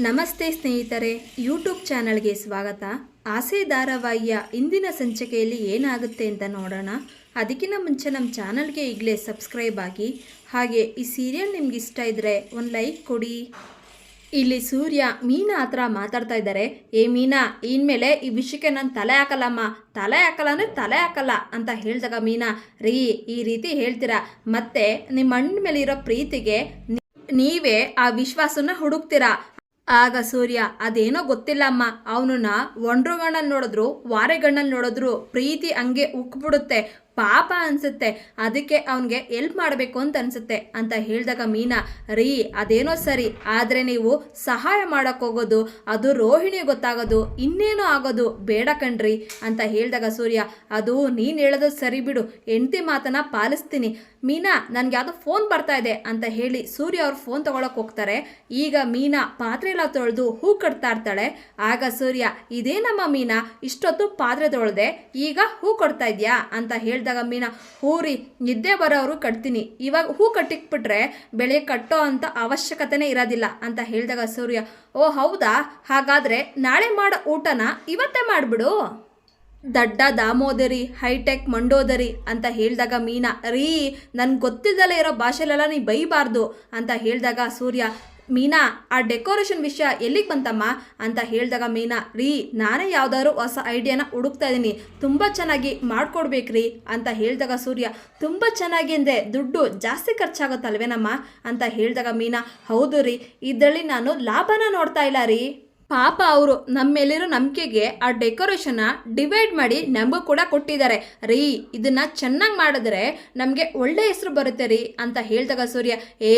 ನಮಸ್ತೆ ಸ್ನೇಹಿತರೆ ಯೂಟ್ಯೂಬ್ ಚಾನಲ್ಗೆ ಸ್ವಾಗತ. ಆಸೆ ಧಾರಾವಾಹಿಯ ಇಂದಿನ ಸಂಚಿಕೆಯಲ್ಲಿ ಏನಾಗುತ್ತೆ ಅಂತ ನೋಡೋಣ. ಅದಕ್ಕಿಂತ ಮುಂಚೆ ನಮ್ಮ ಚಾನಲ್ಗೆ ಈಗಲೇ ಸಬ್ಸ್ಕ್ರೈಬ್ ಆಗಿ, ಹಾಗೆ ಈ ಸೀರಿಯಲ್ ನಿಮ್ಗೆ ಇಷ್ಟ ಇದ್ದರೆ ಒಂದು ಲೈಕ್ ಕೊಡಿ. ಇಲ್ಲಿ ಸೂರ್ಯ ಮೀನಾ ಹತ್ರ ಮಾತಾಡ್ತಾ ಇದ್ದಾರೆ. ಏ ಮೀನಾ, ಇನ್ಮೇಲೆ ಈ ವಿಷಯಕ್ಕೆ ನಾನು ತಲೆ ಹಾಕಲ್ಲಮ್ಮ. ತಲೆ ಹಾಕಲ್ಲ ಅಂದರೆ ತಲೆ ಹಾಕಲ್ಲ ಅಂತ ಹೇಳಿದಾಗ ಮೀನಾ, ರೀ, ಈ ರೀತಿ ಹೇಳ್ತೀರಾ? ಮತ್ತೆ ನಿಮ್ಮ ಅಣ್ಣ ಮೇಲೆ ಇರೋ ಪ್ರೀತಿಗೆ ನೀವೇ ಆ ವಿಶ್ವಾಸನ ಹುಡುಕ್ತೀರಾ? ಆಗ ಸೂರ್ಯ ಅದೇನೋ ಗೊತ್ತಿಲ್ಲಮ್ಮ ಅವನನ್ನ ಒಂಡ್ರುಗಣ್ಣಲ್ಲಿ ನೋಡಿದ್ರು ವಾರೆಗಣ್ಣಲ್ಲಿ ನೋಡಿದ್ರು ಪ್ರೀತಿ ಹಂಗೆ ಉಕ್ಬಿಡುತ್ತೆ ಪಾಪ ಅನ್ಸುತ್ತೆ. ಅದಕ್ಕೆ ಅವನಿಗೆ ಎಲ್ಪ್ ಮಾಡಬೇಕು ಅಂತ ಅನ್ಸುತ್ತೆ. ಅಂತ ಹೇಳಿದಾಗ ಮೀನಾ, ರೀ, ಅದೇನೋ ಸರಿ, ಆದರೆ ನೀವು ಸಹಾಯ ಮಾಡೋಕ್ಕೋಗೋದು ಅದು ರೋಹಿಣಿ ಗೊತ್ತಾಗೋದು, ಇನ್ನೇನೋ ಆಗೋದು ಬೇಡ ಕಣ್ರಿ, ಅಂತ ಹೇಳಿದಾಗ ಸೂರ್ಯ, ಅದು ನೀನು ಹೇಳೋದು ಸರಿ ಬಿಡು, ಹೆಂಡತಿ ಮಾತನ್ನು ಪಾಲಿಸ್ತೀನಿ. ಮೀನಾ, ನನಗೆ ಯಾವುದೋ ಫೋನ್ ಬರ್ತಾ ಇದೆ, ಅಂತ ಹೇಳಿ ಸೂರ್ಯ ಅವ್ರು ಫೋನ್ ತಗೊಳಕ್ ಹೋಗ್ತಾರೆ. ಈಗ ಮೀನಾ ಪಾತ್ರೆ ಎಲ್ಲ ತೊಳೆದು ಹೂ ಕಟ್ತಾ ಇರ್ತಾಳೆ. ಆಗ ಸೂರ್ಯ, ಇದೇನಮ್ಮ ಮೀನಾ, ಇಷ್ಟೊತ್ತು ಪಾತ್ರೆ ತೊಳೆದೆ, ಈಗ ಹೂ ಕೊಡ್ತಾ ಇದೆಯಾ, ಅಂತ ಮೀನಾ ಹೂ ರೀ ನಿದ್ದೆ ಬರೋರು ಕಟ್ತೀನಿ. ಇವಾಗ ಹೂ ಕಟ್ಟಿಕ್ಬಿಟ್ರೆ ಬೆಳೆ ಕಟ್ಟೋ ಅಂತ ಅವಶ್ಯಕತೆನೇ ಇರೋದಿಲ್ಲ, ಅಂತ ಹೇಳಿದಾಗ ಸೂರ್ಯ. ಓ, ಹೌದಾ? ಹಾಗಾದರೆ ನಾಳೆ ಮಾಡೋ ಊಟನ, ಇವತ್ತೇ ಮಾಡಿಬಿಡು. ದಡ್ಡ ದಾಮೋದರಿ, ಹೈಟೆಕ್ ಮಂಡೋದರಿ ಅಂತ ಹೇಳಿದಾಗ ಮೀನಾ, ರೀ ನನ್ಗೆ ಗೊತ್ತಿದ್ದಲ್ಲೇ ಇರೋ ಭಾಷೆಲೆಲ್ಲ ನೀ ಬೈಬಾರ್ದು ಅಂತ ಹೇಳಿದಾಗ ಸೂರ್ಯ, ಮೀನಾ, ಆ ಡೆಕೋರೇಷನ್ ವಿಷಯ ಎಲ್ಲಿಗೆ ಬಂತಮ್ಮ ಅಂತ ಹೇಳಿದಾಗ ಮೀನಾ, ರೀ, ನಾನೇ ಯಾವ್ದಾದ್ರು ಹೊಸ ಐಡಿಯಾನ ಹುಡುಕ್ತಾ ಇದ್ದೀನಿ, ತುಂಬ ಚೆನ್ನಾಗಿ ಮಾಡ್ಕೊಡ್ಬೇಕ್ರಿ ಅಂತ ಹೇಳಿದಾಗ ಸೂರ್ಯ, ತುಂಬ ಚೆನ್ನಾಗಿ ಅಂದರೆ ದುಡ್ಡು ಜಾಸ್ತಿ ಖರ್ಚಾಗುತ್ತಲ್ವೇನಮ್ಮ ಅಂತ ಹೇಳಿದಾಗ ಮೀನಾ, ಹೌದು ರೀ, ಇದರಲ್ಲಿ ನಾನು ಲಾಭನ ನೋಡ್ತಾ ಇಲ್ಲ ರೀ. ಪಾಪ ಅವರು ನಮ್ಮೆಲ್ಲಿರೋ ನಂಬಿಕೆಗೆ ಆ ಡೆಕೋರೇಷನ್ನ ಡಿವೈಡ್ ಮಾಡಿ ನಮಗೂ ಕೂಡ ಕೊಟ್ಟಿದ್ದಾರೆ. ರೀ, ಇದನ್ನ ಚೆನ್ನಾಗಿ ಮಾಡಿದ್ರೆ ನಮಗೆ ಒಳ್ಳೆ ಹೆಸರು ಬರುತ್ತೆ ರೀ ಅಂತ ಹೇಳಿದಾಗ ಸೂರ್ಯ, ಏ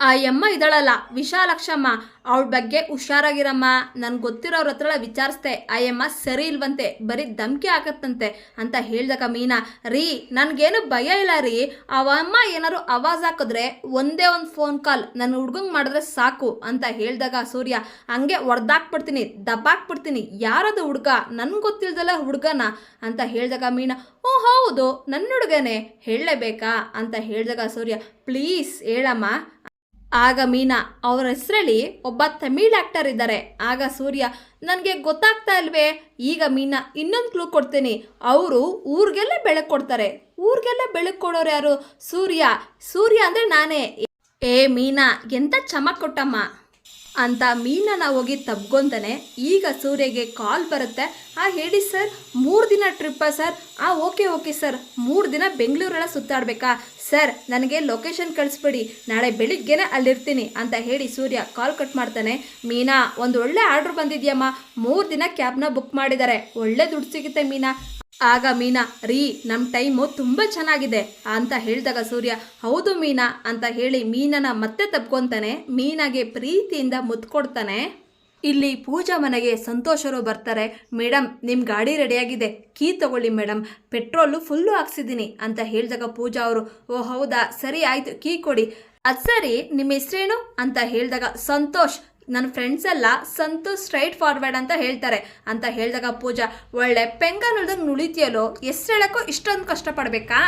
ಆ ಯಮ್ಮ ಇದಳಲ್ಲ ವಿಶಾಲಕ್ಷಮ್ಮ. ಅವಳ ಬಗ್ಗೆ ಹುಷಾರಾಗಿರಮ್ಮ. ನನ್ಗೆ ಗೊತ್ತಿರೋರ ಹತ್ರ ವಿಚಾರಿಸ್ದೆ ಆ ಯಮ್ಮ ಸರಿ ಇಲ್ವಂತೆ, ಬರೀ ಧಮ್ಕಿ ಹಾಕತ್ತಂತೆ ಅಂತ ಹೇಳ್ದಾಗ ಮೀನಾ. ರೀ, ನನಗೇನು ಭಯ ಇಲ್ಲ ರೀ. ಅವಮ್ಮ ಏನಾರು ಆವಾಜ್ ಹಾಕಿದ್ರೆ ಒಂದೇ ಒಂದು ಫೋನ್ ಕಾಲ್ ನನ್ನ ಹುಡ್ಗಂಗೆ ಮಾಡಿದ್ರೆ ಸಾಕು ಅಂತ ಹೇಳಿದಾಗ ಸೂರ್ಯ, ಹಂಗೆ ಒಡ್ದಾಕ್ಬಿಡ್ತೀನಿ, ದಬ್ಬಾಕ್ಬಿಡ್ತೀನಿ. ಯಾರದು ಹುಡುಗ? ನನ್ಗೆ ಗೊತ್ತಿಲ್ದಲ್ಲ ಹುಡುಗನ ಅಂತ ಹೇಳ್ದಾಗ ಮೀನಾ, ಓ ಹೌದು ನನ್ನ ಹುಡುಗನೇ. ಹೇಳಲೇಬೇಕಾ ಅಂತ ಹೇಳ್ದಾಗ ಸೂರ್ಯ, ಪ್ಲೀಸ್ ಹೇಳಮ್ಮ ಆಗ ಮೀನಾ ಅವ್ರ ಹೆಸರಲ್ಲಿ ಒಬ್ಬ ತಮಿಳ್ ಆಕ್ಟರ್ ಇದ್ದಾರೆ. ಆಗ ಸೂರ್ಯ, ನನಗೆ ಗೊತ್ತಾಗ್ತಾ ಇಲ್ವೇ? ಈಗ ಮೀನಾ ಇನ್ನೊಂದು ಕ್ಲೂ ಕೊಡ್ತೀನಿ. ಅವರು ಊರಿಗೆಲ್ಲ ಬೆಳಕು ಕೊಡ್ತಾರೆ. ಊರಿಗೆಲ್ಲ ಬೆಳಕು ಕೊಡೋರು ಯಾರು? ಸೂರ್ಯ. ಸೂರ್ಯ ಅಂದರೆ ನಾನೇ. ಏ ಮೀನಾ, ಎಂತ ಚಮಕ್ ಕೊಟ್ಟಮ್ಮ? ಅಂತ ಮೀನನ್ನು ಹೋಗಿ ತಬ್ಕೊಂತಾನೆ ಈಗ ಸೂರ್ಯಗೆ ಕಾಲ್ ಬರುತ್ತೆ. ಆ ಹೇಳಿ, ಸರ್, ಮೂರು ದಿನ ಟ್ರಿಪ್ಪಾ ಸರ್? ಆ, ಓಕೆ ಓಕೆ, ಸರ್. ಮೂರು ದಿನ ಬೆಂಗಳೂರೆಲ್ಲ ಸುತ್ತಾಡಬೇಕಾ? ಸರ್, ನನಗೆ ಲೊಕೇಶನ್ ಕಳಿಸ್ಬಿಡಿ. ನಾಳೆ ಬೆಳಿಗ್ಗೆನೆ ಅಲ್ಲಿರ್ತೀನಿ, ಅಂತ ಹೇಳಿ ಸೂರ್ಯ ಕಾಲ್ ಕಟ್ ಮಾಡ್ತಾನೆ. ಮೀನಾ, ಒಂದು ಒಳ್ಳೆ ಆರ್ಡ್ರ್ ಬಂದಿದೆಯಮ್ಮ. ಮೂರು ದಿನ ಕ್ಯಾಬ್ನ ಬುಕ್ ಮಾಡಿದ್ದಾರೆ. ಒಳ್ಳೆ ದುಡ್ಡು ಸಿಗುತ್ತೆ ಮೀನಾ. ಆಗ ಮೀನಾ, ರೀ ನಮ್ಮ ಟೈಮು ತುಂಬ ಚೆನ್ನಾಗಿದೆ ಅಂತ ಹೇಳಿದಾಗ ಸೂರ್ಯ, ಹೌದು ಮೀನಾ ಅಂತ ಹೇಳಿ ಮೀನನ ಮತ್ತೆ ತಪ್ಕೊತಾನೆ, ಮೀನಾಗೆ ಪ್ರೀತಿಯಿಂದ ಮುತ್ಕೊಡ್ತಾನೆ. ಇಲ್ಲಿ ಪೂಜಾ ಮನೆಗೆ ಸಂತೋಷರು ಬರ್ತಾರೆ ಮೇಡಮ್ ನಿಮ್ಮ ಗಾಡಿ ರೆಡಿಯಾಗಿದೆ, ಕೀ ತಗೊಳ್ಳಿ ಮೇಡಮ್ ಪೆಟ್ರೋಲು ಫುಲ್ಲು ಹಾಕ್ಸಿದ್ದೀನಿ ಅಂತ ಹೇಳಿದಾಗ ಪೂಜಾ ಅವರು, ಓ, ಹೌದಾ, ಸರಿ ಆಯಿತು, ಕೀ ಕೊಡಿ. ಅದು ಸರಿ ನಿಮ್ಮ ಹೆಸ್ರೇನು? ಅಂತ ಹೇಳಿದಾಗ, ಸಂತೋಷ್ ನನ್ನ ಫ್ರೆಂಡ್ಸ್ ಎಲ್ಲ ಸಂತೋಷ್ ಸ್ಟ್ರೈಟ್ ಫಾರ್ವರ್ಡ್ ಅಂತ ಹೇಳ್ತಾರೆ. ಅಂತ ಹೇಳಿದಾಗ ಪೂಜಾ, ಒಳ್ಳೆ ಪೆಂಗನುಳ್ದಂಗೆ ನುಳಿತಿಯಲ್ಲೋ, ಎಷ್ಟು ಹೇಳಕ್ಕೋ ಇಷ್ಟೊಂದು ಕಷ್ಟಪಡಬೇಕಾ?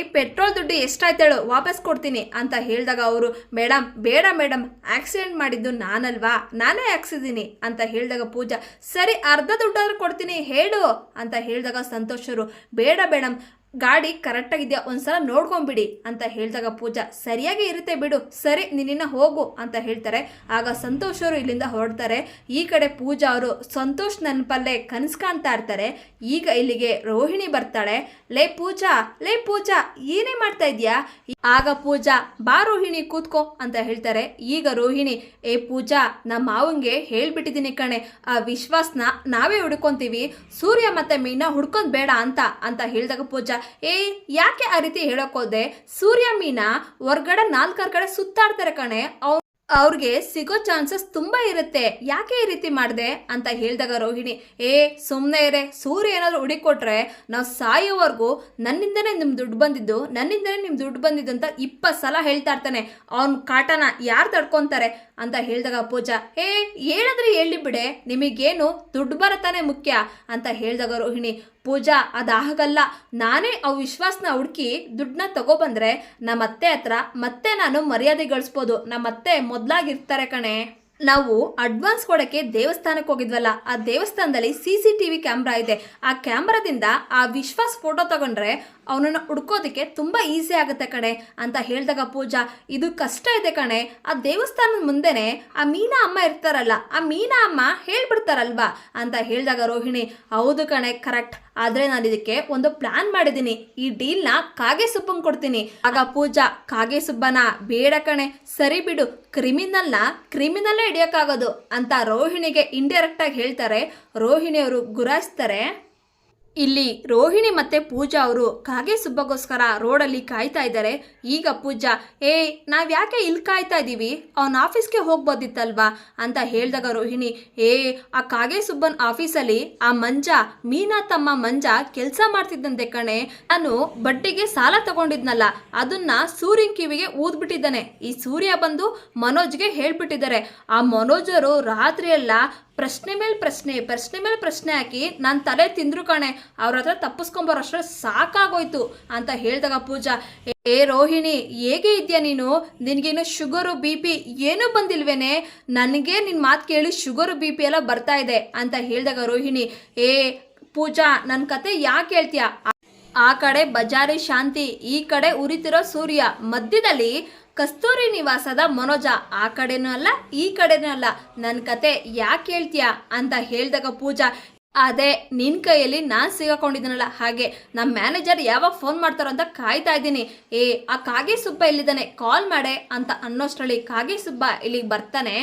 ಈ ಪೆಟ್ರೋಲ್ ದುಡ್ಡು ಎಷ್ಟಾಯ್ತೇಳು ವಾಪಸ್ ಕೊಡ್ತೀನಿ. ಅಂತ ಹೇಳಿದಾಗ ಅವರು ಮೇಡಮ್ ಬೇಡ ಮೇಡಮ್ ಆಕ್ಸಿಡೆಂಟ್ ಮಾಡಿದ್ದು ನಾನಲ್ವಾ? ನಾನೇ ಹಾಕ್ಸಿದ್ದೀನಿ ಅಂತ ಹೇಳಿದಾಗ ಪೂಜಾ, ಸರಿ, ಅರ್ಧ ದುಡ್ಡಾದ್ರೂ ಕೊಡ್ತೀನಿ, ಹೇಳು. ಅಂತ ಹೇಳಿದಾಗ ಸಂತೋಷರು, ಬೇಡ ಮೇಡಮ್ ಗಾಡಿ ಕರೆಕ್ಟಾಗಿದೆಯಾ ಒಂದ್ಸಲ ನೋಡ್ಕೊಂಬಿಡಿ ಅಂತ ಹೇಳಿದಾಗ ಪೂಜಾ, ಸರಿಯಾಗಿ ಇರುತ್ತೆ ಬಿಡು, ಸರಿ ನಿನ್ನ ಹೋಗು ಅಂತ ಹೇಳ್ತಾರೆ. ಆಗ ಸಂತೋಷ್ ಅವರು ಇಲ್ಲಿಂದ ಹೊರಡ್ತಾರೆ. ಈ ಕಡೆ ಪೂಜಾ ಅವರು ಸಂತೋಷ್ ನೆನಪಲ್ಲೇ ಕನಸು ಕಾಣ್ತಾ ಇರ್ತಾರೆ. ಈಗ ಇಲ್ಲಿಗೆ ರೋಹಿಣಿ ಬರ್ತಾಳೆ. ಲೇ ಪೂಜಾ ಲೇ ಪೂಜಾ, ಏನೇ ಮಾಡ್ತಾ ಇದೀಯಾ? ಆಗ ಪೂಜಾ, ಬಾ ರೋಹಿಣಿ, ಕೂತ್ಕೋ ಅಂತ ಹೇಳ್ತಾರೆ. ಈಗ ರೋಹಿಣಿ, ಏ ಪೂಜಾ ನಮ್ಮ ಮಾವಂಗೆ ಹೇಳ್ಬಿಟ್ಟಿದ್ದೀನಿ ಕಣೆ. ಆ ವಿಶ್ವಾಸನ ನಾವೇ ಹುಡ್ಕೊಂತೀವಿ. ಸೂರ್ಯ ಮತ್ತೆ ಮೀನಾ ಹುಡ್ಕೊಂಡ್ ಬೇಡ ಅಂತ ಅಂತ ಹೇಳಿದಾಗ ಪೂಜಾ ಏ, ಯಾಕೆ ಆ ರೀತಿ ಹೇಳೋಕೋದೆ ಸೂರ್ಯ ಮೀನಾ ಹೊರ್ಗಡೆ ನಾಲ್ಕರ ಕಡೆ ಸುತ್ತಾಡ್ತಾರೆ ಕಣೆ. ಅವ್ರು ಅವ್ರಿಗೆ ಸಿಗೋ ಚಾನ್ಸಸ್ ತುಂಬ ಇರುತ್ತೆ. ಯಾಕೆ ಈ ರೀತಿ ಮಾಡಿದೆ? ಅಂತ ಹೇಳಿದಾಗ ರೋಹಿಣಿ, ಏ ಸುಮ್ಮನೆ ಇರೆ. ಸೂರ್ಯ ಏನಾದರೂ ಹುಡುಕೊಟ್ರೆ ನಾವು ಸಾಯೋವರೆಗೂ ನನ್ನಿಂದನೇ ನಿಮ್ಮ ದುಡ್ಡು ಬಂದಿದ್ದು, ನನ್ನಿಂದನೇ ನಿಮ್ಮ ದುಡ್ಡು ಬಂದಿದ್ದು ಅಂತ ಇಪ್ಪತ್ತು ಸಲ ಹೇಳ್ತಾ ಇರ್ತಾನೆ. ಅವ್ನ ಕಾಟನ ಯಾರು ತಡ್ಕೊತಾರೆ? ಅಂತ ಹೇಳಿದಾಗ ಪೂಜಾ, ಏ ಹೇಳಿದ್ರೆ ಹೇಳಿ ಬಿಡೆ. ನಿಮಗೇನು ದುಡ್ಡು ಬರತಾನೆ ಮುಖ್ಯ? ಅಂತ ಹೇಳಿದಾಗ ರೋಹಿಣಿ ಪೂಜಾ, ಅದಾಗಲ್ಲ. ನಾನೇ ಆ ವಿಶ್ವಾಸನ ಹುಡುಕಿ ದುಡ್ಡನ್ನ ತಗೊಬಂದ್ರೆ ನಮ್ಮ ಅತ್ತೆ ಹತ್ರ ಮತ್ತೆ ನಾನು ಮರ್ಯಾದೆ ಗಳಿಸ್ಬೋದು. ನಮ್ಮ ಅತ್ತೆ ಮೊದಲಾಗಿರ್ತಾರೆ ಕಣೆ. ನಾವು ಅಡ್ವಾನ್ಸ್ ಕೊಡೋಕ್ಕೆ ದೇವಸ್ಥಾನಕ್ಕೆ ಹೋಗಿದ್ವಲ್ಲ. ಆ ದೇವಸ್ಥಾನದಲ್ಲಿ C C T V camera ಇದೆ. ಆ ಕ್ಯಾಮ್ರಾದಿಂದ ಆ ವಿಶ್ವಾಸ್ ಫೋಟೋ ತಗೊಂಡ್ರೆ ಅವನನ್ನು ಹುಡ್ಕೋದಕ್ಕೆ ತುಂಬ ಈಸಿ ಆಗುತ್ತೆ ಕಣೆ ಅಂತ ಹೇಳಿದಾಗ ಪೂಜಾ, ಇದು ಕಷ್ಟ ಇದೆ ಕಣೆ. ಆ ದೇವಸ್ಥಾನದ ಮುಂದೆನೆ ಆ ಮೀನಾ ಅಮ್ಮ ಇರ್ತಾರಲ್ಲ, ಆ ಮೀನಾ ಅಮ್ಮ ಹೇಳ್ಬಿಡ್ತಾರಲ್ವಾ ಅಂತ ಹೇಳಿದಾಗ ರೋಹಿಣಿ, ಹೌದು ಕಣೆ ಕರೆಕ್ಟ್ ಆದರೆ ನಾನು ಇದಕ್ಕೆ ಒಂದು ಪ್ಲಾನ್ ಮಾಡಿದ್ದೀನಿ ಈ ಡೀಲ್ನ ಕಾಗೆ ಸುಬ್ಬಂಗೆ ಕೊಡ್ತೀನಿ. ಆಗ ಪೂಜಾ, ಕಾಗೆ ಸುಬ್ಬನ, ಬೇಡ ಕಣೆ, ಸರಿ ಬಿಡು ಕ್ರಿಮಿನಲ್ನ ಕ್ರಿಮಿನಲ್ಲೇ ಹಿಡಿಯೋಕ್ಕಾಗೋದು ಅಂತ ರೋಹಿಣಿಗೆ ಇಂಡೈರೆಕ್ಟಾಗಿ ಹೇಳ್ತಾರೆ. ರೋಹಿಣಿಯವರು ಗುರಾಯಿಸ್ತಾರೆ. ಇಲ್ಲಿ ರೋಹಿಣಿ ಮತ್ತೆ ಪೂಜಾ ಅವರು ಕಾಗೆ ಸುಬ್ಬಗೋಸ್ಕರ ರೋಡಲ್ಲಿ ಕಾಯ್ತಾ ಇದ್ದಾರೆ. ಈಗ ಪೂಜಾ, ಏ ನಾವು ಯಾಕೆ ಇಲ್ಲಿ ಕಾಯ್ತಾ ಇದ್ದೀವಿ ಅವನ ಆಫೀಸ್ಗೆ ಹೋಗ್ಬೋದಿತ್ತಲ್ವಾ? ಅಂತ ಹೇಳಿದಾಗ ರೋಹಿಣಿ, ಏ, ಆ ಕಾಗೆ ಸುಬ್ಬನ್ ಆಫೀಸಲ್ಲಿ ಆ ಮಂಜ, ಮೀನಾ ತಮ್ಮ ಮಂಜ ಕೆಲಸ ಮಾಡ್ತಿದ್ದಂತೆ ಕಣೆ. ನಾನು ಬಡ್ಡಿಗೆ ಸಾಲ ತಗೊಂಡಿದ್ನಲ್ಲ, ಅದನ್ನ ಸೂರ್ಯನ್ ಕಿವಿಗೆ ಊದ್ಬಿಟ್ಟಿದ್ದಾನೆ. ಈ ಸೂರ್ಯ ಬಂದು ಮನೋಜ್ಗೆ ಹೇಳ್ಬಿಟ್ಟಿದ್ದಾರೆ. ಆ ಮನೋಜರು ರಾತ್ರಿ ಎಲ್ಲ ಪ್ರಶ್ನೆ ಮೇಲೆ ಪ್ರಶ್ನೆ ಪ್ರಶ್ನೆ ಮೇಲೆ ಪ್ರಶ್ನೆ ಹಾಕಿ ನಾನು ತಲೆ ತಿಂದ್ರು ಕಣೆ, ಅವ್ರ ಹತ್ರ ತಪ್ಪಿಸ್ಕೊಂಬರೋಷ್ಟ್ರೆ ಸಾಕಾಗೋಯ್ತು ಅಂತ ಹೇಳಿದಾಗ ಪೂಜಾ, ಏ ರೋಹಿಣಿ, ಹೇಗೆ ಇದೆಯಾ ನೀನು? ನಿನಗೇನು ಶುಗರು, ಬಿ ಪಿ ಏನೂ ಬಂದಿಲ್ವೇನೆ? ನನಗೆ ನಿನ್ನ ಮಾತು ಕೇಳಿ ಶುಗರು, ಬಿ ಪಿ ಎಲ್ಲ ಬರ್ತಾ ಇದೆ ಅಂತ ಹೇಳಿದಾಗ ರೋಹಿಣಿ, ಏ ಪೂಜಾ ನನ್ನ ಕತೆ ಯಾಕೆ ಹೇಳ್ತೀಯ? ಆ ಕಡೆ ಬಜಾರಿ ಶಾಂತಿ, ಈ ಕಡೆ ಉರಿತಿರೋ ಸೂರ್ಯ, ಮಧ್ಯದಲ್ಲಿ ಕಸ್ತೂರಿ ನಿವಾಸದ ಮನೋಜ ಆ ಕಡೆನೂ ಅಲ್ಲ, ಈ ಕಡೆನೂ ಅಲ್ಲ. ನನ್ನ ಕತೆ ಯಾಕೆ ಹೇಳ್ತೀಯ ಅಂತ ಹೇಳಿದಾಗ ಪೂಜಾ, ಅದೇ ನಿನ್ನ ಕೈಯಲ್ಲಿ ನಾನು ಸಿಗಕೊಂಡಿದ್ದೀನಲ್ಲ ಹಾಗೆ ನಮ್ಮ ಮ್ಯಾನೇಜರ್ ಯಾವಾಗ ಫೋನ್ ಮಾಡ್ತಾರೋ ಅಂತ ಕಾಯ್ತಾ ಇದ್ದೀನಿ. ಏ, ಆ ಕಾಗೆ ಸುಬ್ಬ ಎಲ್ಲಿದ್ದಾನೆ? ಕಾಲ್ ಮಾಡೆ ಅಂತ ಅನ್ನೋಷ್ಟರಲ್ಲಿ ಕಾಗೆ ಸುಬ್ಬ ಇಲ್ಲಿಗೆ ಬರ್ತಾನೆ.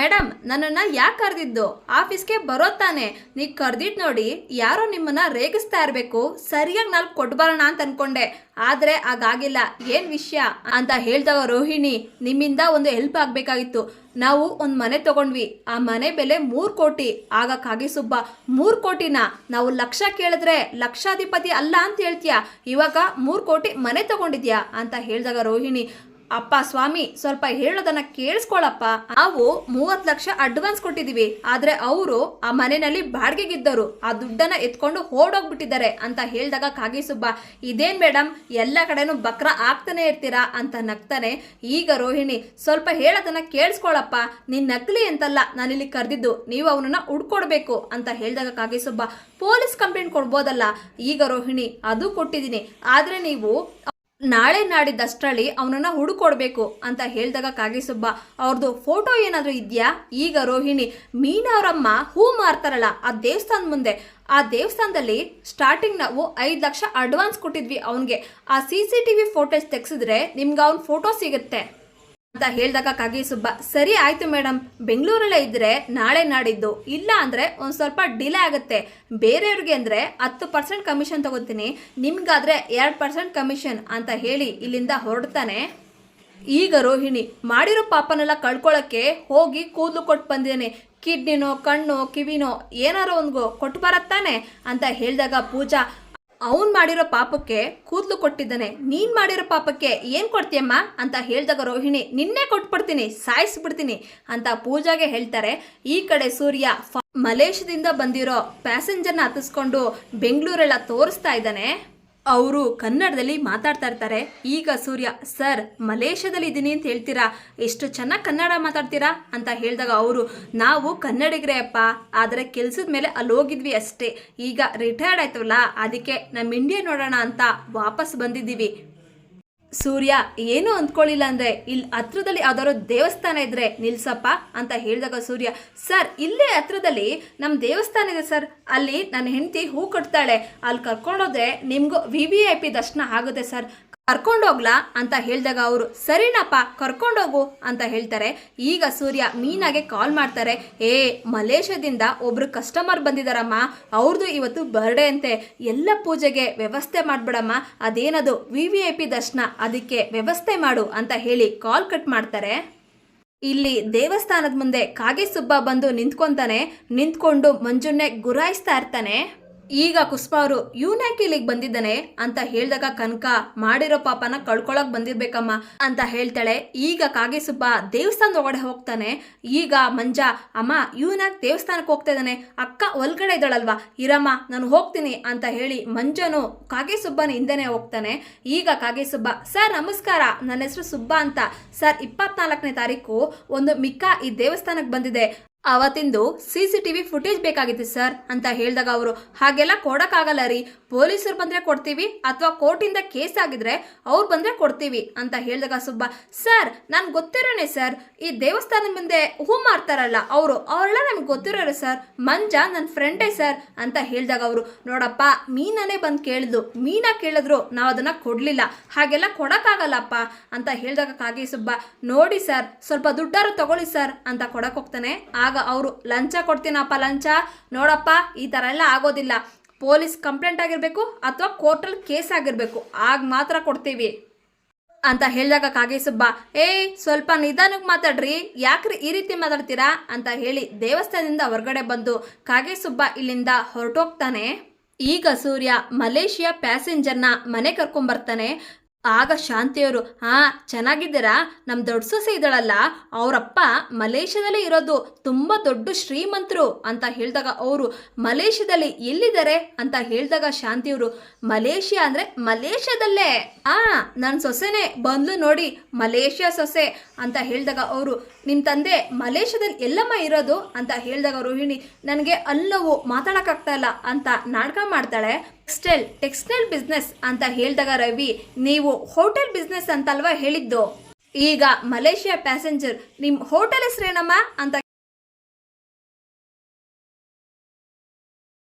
ಮೇಡಮ್, ನನ್ನನ್ನು ಯಾಕೆ ಕರೆದಿದ್ದು? ಆಫೀಸ್ಗೆ ಬರೋ ತಾನೆ. ನೀವು ಕರೆದಿದ್ದು ನೋಡಿ ಯಾರೋ ನಿಮ್ಮನ್ನು ರೇಗಿಸ್ತಾ ಇರಬೇಕು. ಸರಿಯಾಗಿ ನಾಲ್ಕು ಕೊಟ್ಬರೋಣ ಅಂತ ಅನ್ಕೊಂಡೆ. ಆದರೆ ಹಾಗಾಗಿಲ್ಲ. ಏನು ವಿಷಯ? ಅಂತ ಹೇಳ್ದವ ರೋಹಿಣಿ. ನಿಮ್ಮಿಂದ ಒಂದು ಹೆಲ್ಪ್ ಆಗಬೇಕಾಗಿತ್ತು. ನಾವು ಒಂದು ಮನೆ ತಗೊಂಡ್ವಿ. ಆ ಮನೆ ಬೆಲೆ ಮೂರು ಕೋಟಿ. ಆಗ ಕಾಗಿಸುಬ್ಬ ಮೂರು ಕೋಟಿನ? ನಾವು ಲಕ್ಷ ಕೇಳಿದ್ರೆ ಲಕ್ಷಾಧಿಪತಿ ಅಲ್ಲ ಅಂತ ಹೇಳ್ತೀಯ? ಇವಾಗ ಮೂರು ಕೋಟಿ ಮನೆ ತಗೊಂಡಿದ್ಯಾ? ಅಂತ ಹೇಳಿದಾಗ ರೋಹಿಣಿ. ಅಪ್ಪ ಸ್ವಾಮಿ, ಸ್ವಲ್ಪ ಹೇಳೋದನ್ನ ಕೇಳಿಸ್ಕೊಳಪ್ಪ. ನಾವು ಮೂವತ್ತು ಲಕ್ಷ ಅಡ್ವಾನ್ಸ್ ಕೊಟ್ಟಿದೀವಿ ಆದ್ರೆ ಅವರು ಆ ಮನೆಯಲ್ಲಿ ಬಾಡಿಗೆಗಿದ್ದರು ಆ ದುಡ್ಡನ್ನ ಎತ್ಕೊಂಡು ಓಡೋಗ್ಬಿಟ್ಟಿದ್ದಾರೆ ಅಂತ ಹೇಳಿದಾಗ ಕಾಗಿಸುಬ್ಬ ಇದೇನ್ ಮೇಡಮ್ ಎಲ್ಲ ಕಡೆನೂ ಬಕ್ರ ಆಗ್ತಾನೆ ಇರ್ತೀರಾ? ಅಂತ ನಗ್ತಾನೆ ಈಗ ರೋಹಿಣಿ. ಸ್ವಲ್ಪ ಹೇಳೋದನ್ನ ಕೇಳಿಸ್ಕೊಳಪ್ಪ. ನೀನ್ ನಕಲಿ ಅಂತಲ್ಲ, ನಾನಿಲ್ಲಿ ಕರೆದಿದ್ದು. ನೀವು ಅವನನ್ನ ಉಡ್ಕೊಡ್ಬೇಕು ಅಂತ ಹೇಳಿದಾಗ ಕಾಗಿಸುಬ್ಬ ಪೊಲೀಸ್ ಕಂಪ್ಲೇಂಟ್ ಕೊಡ್ಬೋದಲ್ಲ. ಈಗ ರೋಹಿಣಿ, ಅದು ಕೊಟ್ಟಿದ್ದೀನಿ. ಆದ್ರೆ ನೀವು ನಾಳೆ ನಾಡಿದ್ದಷ್ಟರಲ್ಲಿ ಅವನನ್ನ ಹುಡುಕೊಡ್ಬೇಕು ಅಂತ ಹೇಳಿದಾಗ ಕಾಗಿಸುಬ್ಬ ಅವ್ರದ್ದು ಫೋಟೋ ಏನಾದರೂ ಇದೆಯಾ? ಈಗ ರೋಹಿಣಿ ಮೀನವರಮ್ಮ ಹೂ ಮಾರ್ತಾರಲ್ಲ, ಆ ದೇವಸ್ಥಾನದ ಮುಂದೆ. ಆ ದೇವಸ್ಥಾನದಲ್ಲಿ ಸ್ಟಾರ್ಟಿಂಗ್ ನಾವು ಐದು ಲಕ್ಷ ಅಡ್ವಾನ್ಸ್ ಕೊಟ್ಟಿದ್ವಿ ಅವನಿಗೆ. ಆ C C T V photos ತೆಗೆಸಿದ್ರೆ ನಿಮ್ಗೆ ಅವ್ನ ಫೋಟೋ ಸಿಗುತ್ತೆ. ಅಂತ ಹೇಳಿದಾಗ ಕಾಗಿ ಸುಬ್ಬ, ಸರಿ ಆಯ್ತು ಮೇಡಮ್ ಬೆಂಗಳೂರಲ್ಲೇ ಇದ್ರೆ ನಾಳೆ ನಾಡಿದ್ದು. ಇಲ್ಲ ಅಂದ್ರೆ ಒಂದು ಸ್ವಲ್ಪ ಡಿಲೇ ಆಗುತ್ತೆ. ಬೇರೆಯವ್ರಿಗೆ ಅಂದ್ರೆ ಹತ್ತು ಪರ್ಸೆಂಟ್ ಕಮಿಷನ್ ತಗೋತೀನಿ. ನಿಮ್ಗಾದ್ರೆ ಎರಡು ಪರ್ಸೆಂಟ್ ಕಮಿಷನ್ ಅಂತ ಹೇಳಿ ಇಲ್ಲಿಂದ ಹೊರಡ್ತಾನೆ. ಈಗ ರೋಹಿಣಿ, ಮಾಡಿರೋ ಪಾಪನೆಲ್ಲ ಕಳ್ಕೊಳ್ಳೋಕ್ಕೆ ಹೋಗಿ ಕೂದಲು ಕೊಟ್ಟು ಬಂದಿದ್ದೇನೆ. ಕಿಡ್ನಿನೋ, ಕಣ್ಣು, ಕಿವಿನೋ, ಏನಾರೋ ಒಂದು ಕೊಟ್ಟು ಬರತ್ತಾನೆ ಅಂತ ಹೇಳಿದಾಗ ಪೂಜಾ ಅವನ್ ಮಾಡಿರೋ ಪಾಪಕ್ಕೆ ಕೂದಲು ಕೊಟ್ಟಿದ್ದಾನೆ, ನೀನ್ ಮಾಡಿರೋ ಪಾಪಕ್ಕೆ ಏನ್ ಕೊಡ್ತೀಯಮ್ಮ? ಅಂತ ಹೇಳಿದಾಗ ರೋಹಿಣಿ, ನಿನ್ನೆ ಕೊಟ್ಬಿಡ್ತೀನಿ, ಸಾಯಿಸ್ಬಿಡ್ತೀನಿ ಅಂತ ಪೂಜಾಗೆ ಹೇಳ್ತಾರೆ. ಈ ಕಡೆ ಸೂರ್ಯ ಮಲೇಷ್ಯಾದಿಂದ ಬಂದಿರೋ ಪ್ಯಾಸೆಂಜರ್ನ ಹತ್ತಿಸ್ಕೊಂಡು ಬೆಂಗಳೂರೆಲ್ಲ ತೋರಿಸ್ತಾ ಇದ್ದಾನೆ. ಅವರು ಕನ್ನಡದಲ್ಲಿ ಮಾತಾಡ್ತಾ ಇರ್ತಾರೆ. ಈಗ ಸೂರ್ಯ, ಸರ್ ಮಲೇಷ್ಯಾದಲ್ಲಿ ಇದ್ದೀನಿ ಅಂತ ಹೇಳ್ತೀರಾ? ಎಷ್ಟು ಚೆನ್ನಾಗಿ ಕನ್ನಡ ಮಾತಾಡ್ತೀರಾ? ಅಂತ ಹೇಳಿದಾಗ ಅವರು, ನಾವು ಕನ್ನಡಿಗರೇ ಅಪ್ಪ. ಆದರೆ ಕೆಲಸದ ಮೇಲೆ ಅಲ್ಲಿ ಹೋಗಿದ್ವಿ ಅಷ್ಟೇ. ಈಗ ರಿಟೈರ್ಡ್ ಆಯ್ತವಲ್ಲ ಅದಕ್ಕೆ ನಮ್ಮ ಇಂಡಿಯಾ ನೋಡೋಣ ಅಂತ ವಾಪಸ್ ಬಂದಿದ್ದೀವಿ. ಸೂರ್ಯ, ಏನು ಅಂದ್ಕೊಳ್ಳಿಲ್ಲ ಅಂದ್ರೆ ಇಲ್ಲಿ ಹತ್ರದಲ್ಲಿ ಯಾವ್ದಾದ್ರು ದೇವಸ್ಥಾನ ಇದ್ರೆ ನಿಲ್ಸಪ್ಪ ಅಂತ ಹೇಳಿದಾಗ ಸೂರ್ಯ, ಸರ್, ಇಲ್ಲೇ ಹತ್ರದಲ್ಲಿ ನಮ್ಮ ದೇವಸ್ಥಾನ ಇದೆ ಸರ್. ಅಲ್ಲಿ ನನ್ನ ಹೆಂಡತಿ ಹೂ ಕಟ್ತಾಳೆ. ಅಲ್ಲಿ ಕರ್ಕೊಂಡೋದ್ರೆ ನಿಮಗೂ ವಿ ವಿ ಐ ಪಿ ದರ್ಶನ ಆಗುತ್ತೆ ಸರ್. ಕರ್ಕೊಂಡೋಗ್ಲಾ ಅಂತ ಹೇಳಿದಾಗ ಅವರು, ಸರಿನಪ್ಪ, ಕರ್ಕೊಂಡೋಗು ಅಂತ ಹೇಳ್ತಾರೆ. ಈಗ ಸೂರ್ಯ ಮೀನಾಗೆ ಕಾಲ್ ಮಾಡ್ತಾರೆ. ಏ, ಮಲೇಷ್ಯಾದಿಂದ ಒಬ್ರು ಕಸ್ಟಮರ್ ಬಂದಿದಾರಮ್ಮ ಅವ್ರದ್ದು ಇವತ್ತು ಬರ್ಡೇ ಅಂತೆ. ಎಲ್ಲ ಪೂಜೆಗೆ ವ್ಯವಸ್ಥೆ ಮಾಡ್ಬಿಡಮ್ಮ. ಅದೇನದು ವಿ ವಿ ಐ ಪಿ ದರ್ಶನ, ಅದಕ್ಕೆ ವ್ಯವಸ್ಥೆ ಮಾಡು ಅಂತ ಹೇಳಿ ಕಾಲ್ ಕಟ್ ಮಾಡ್ತಾರೆ. ಇಲ್ಲಿ ದೇವಸ್ಥಾನದ ಮುಂದೆ ಕಾಗೆ ಸುಬ್ಬ ಬಂದು ನಿಂತ್ಕೊಂತಾನೆ. ನಿಂತ್ಕೊಂಡು ಮಂಜುನ್ನೆ ಗುರಾಯಿಸ್ತಾ ಇರ್ತಾನೆ. ಈಗ ಕುಸ್ಪ ಅವರು ಇವನ್ಯಾಕೆ ಇಲ್ಲಿಗೆ ಬಂದಿದ್ದಾನೆ ಅಂತ ಹೇಳಿದಾಗ ಕನಕ, ಮಾಡಿರೋ ಪಾಪನ ಕಳ್ಕೊಳಕ್ ಬಂದಿರ್ಬೇಕಮ್ಮ ಅಂತ ಹೇಳ್ತಾಳೆ. ಈಗ ಕಾಗೇಸುಬ್ಬ ದೇವಸ್ಥಾನದ ಒಳಗಡೆ ಹೋಗ್ತಾನೆ. ಈಗ ಮಂಜ, ಅಮ್ಮ ಇವನ್ಯಾಕೆ ದೇವಸ್ಥಾನಕ್ಕೆ ಹೋಗ್ತಾ ಇದ್ದಾನೆ? ಅಕ್ಕ ಒಳಗಡೆ ಇದ್ದಾಳಲ್ವಾ? ಇರಮ್ಮ, ನಾನು ಹೋಗ್ತೀನಿ ಅಂತ ಹೇಳಿ ಮಂಜನು ಕಾಗೇಸುಬ್ಬನ ಹಿಂದೆನೆ ಹೋಗ್ತಾನೆ. ಈಗ ಕಾಗೇಸುಬ್ಬ, ಸರ್, ನಮಸ್ಕಾರ, ನನ್ನ ಹೆಸರು ಸುಬ್ಬ ಅಂತ. ಸರ್, ಇಪ್ಪತ್ನಾಲ್ಕನೇ ತಾರೀಕು ಒಂದು ಮಿಕ್ಕ ಈ ದೇವಸ್ಥಾನಕ್ಕೆ ಬಂದಿದೆ. ಅವತ್ತಿಂದು C C T V footage ಬೇಕಾಗಿತ್ತು ಸರ್ ಅಂತ ಹೇಳಿದಾಗ ಅವರು, ಹಾಗೆಲ್ಲ ಕೊಡೋಕ್ಕಾಗಲ್ಲ ರೀ. ಪೊಲೀಸರು ಬಂದರೆ ಕೊಡ್ತೀವಿ ಅಥವಾ ಕೋರ್ಟಿಂದ ಕೇಸ್ ಆಗಿದ್ರೆ ಅವ್ರು ಬಂದರೆ ಕೊಡ್ತೀವಿ, ಅಂತ ಹೇಳಿದಾಗ ಸುಬ್ಬ, ಸರ್ ನಾನು ಗೊತ್ತಿರೋನೆ ಸರ್. ಈ ದೇವಸ್ಥಾನದ ಮುಂದೆ ಹೂ ಮಾರ್ತಾರಲ್ಲ, ಅವರು, ಅವರೆಲ್ಲ ನಮ್ಗೆ ಗೊತ್ತಿರೋರು ಸರ್. ಮಂಜ ನನ್ನ ಫ್ರೆಂಡೇ ಸರ್, ಅಂತ ಹೇಳಿದಾಗ ಅವರು, ನೋಡಪ್ಪ, ಮೀನನೇ ಬಂದು ಕೇಳಿದ್ಲು ಮೀನ ಕೇಳಿದ್ರು ನಾವು ಅದನ್ನು ಕೊಡಲಿಲ್ಲ. ಹಾಗೆಲ್ಲ ಕೊಡೋಕ್ಕಾಗಲ್ಲಪ್ಪ, ಅಂತ ಹೇಳಿದಾಗ ಕಾಗೆ ಸುಬ್ಬ, ನೋಡಿ ಸರ್, ಸ್ವಲ್ಪ ದುಡ್ಡಾರು ತಗೊಳ್ಳಿ ಸರ್, ಅಂತ ಕೊಡಕ್ಕೆ ಹೋಗ್ತಾನೆ. ಆಗ ಅವರು, ಲಂಚ ಕೊಡ್ತೀನಪ್ಪ, ಲಂಚ. ನೋಡಪ್ಪ, ಈ ಥರ ಎಲ್ಲ ಆಗೋದಿಲ್ಲ. ಪೊಲೀಸ್ ಕಂಪ್ಲೇಂಟ್ ಆಗಿರಬೇಕು ಅಥವಾ ಕೋರ್ಟಲ್ಲಿ ಕೇಸ್ ಆಗಿರಬೇಕು. ಆಗ ಮಾತ್ರ ಕೊಡ್ತೀವಿ. ಅಂತ ಹೇಳಿದಾಗ ಕಾಗೇಸುಬ್ಬ ಏಯ್, ಸ್ವಲ್ಪ ನಿಧಾನಕ್ಕೆ ಮಾತಾಡ್ರಿ. ಯಾಕ್ರಿ ಈ ರೀತಿ ಮಾತಾಡ್ತೀರಾ? ಅಂತ ಹೇಳಿ ದೇವಸ್ಥಾನದಿಂದ ಹೊರಗಡೆ ಬಂದು ಕಾಗೇಸುಬ್ಬ ಇಲ್ಲಿಂದ ಹೊರಟೋಗ್ತಾನೆ. ಈಗ ಸೂರ್ಯ ಮಲೇಷಿಯಾ ಪ್ಯಾಸೆಂಜರ್ನ ಮನೆ ಕರ್ಕೊಂಬರ್ತಾನೆ. ಆಗ ಶಾಂತಿಯವರು ಹಾ ಚೆನ್ನಾಗಿದ್ದೀರಾ? ನಮ್ಮ ದೊಡ್ಡ ಸೊಸೆ ಇದ್ದಾಳಲ್ಲ, ಅವರಪ್ಪ ಮಲೇಷ್ಯಾದಲ್ಲೇ ಇರೋದು ತುಂಬ ದೊಡ್ಡ ಶ್ರೀಮಂತರು, ಅಂತ ಹೇಳಿದಾಗ ಅವರು, ಮಲೇಷ್ಯಾದಲ್ಲಿ ಎಲ್ಲಿದ್ದಾರೆ? ಅಂತ ಹೇಳಿದಾಗ ಶಾಂತಿಯವರು, ಮಲೇಷ್ಯಾ ಅಂದರೆ ಮಲೇಷ್ಯಾದಲ್ಲೇ. ಆ ನನ್ನ ಸೊಸೆನೇ, ಬಂದ್ಲು ನೋಡಿ, ಮಲೇಷ್ಯಾ ಸೊಸೆ, ಅಂತ ಹೇಳಿದಾಗ ಅವರು ನಿಮ್ಮ ತಂದೆ ಮಲೇಷ್ಯಾದಲ್ಲಿ ಎಲ್ಲಮ್ಮ ಇರೋದು? ಅಂತ ಹೇಳಿದಾಗ ರೋಹಿಣಿ, ನನಗೆ ಅಲ್ಲವೋ ಮಾತಾಡೋಕ್ಕಾಗ್ತಾ ಇಲ್ಲ, ಅಂತ ನಾಟಕ ಮಾಡ್ತಾಳೆ. ಟೆಕ್ಸ್ಟೈಲ್ ಟೆಕ್ಸ್ಟೈಲ್ ಬಿಸ್ನೆಸ್ ಅಂತ ಹೇಳಿದಾಗ ರವಿ, ನೀವು ಹೋಟೆಲ್ ಬಿಸ್ನೆಸ್ ಅಂತಲ್ವಾ ಹೇಳಿದ್ದು? ಈಗ ಮಲೇಷಿಯಾ ಪ್ಯಾಸೆಂಜರ್ ನಿಮ್ಮ ಹೋಟೆಲ್ ಹೆಸರೇನಮ್ಮ ಅಂತ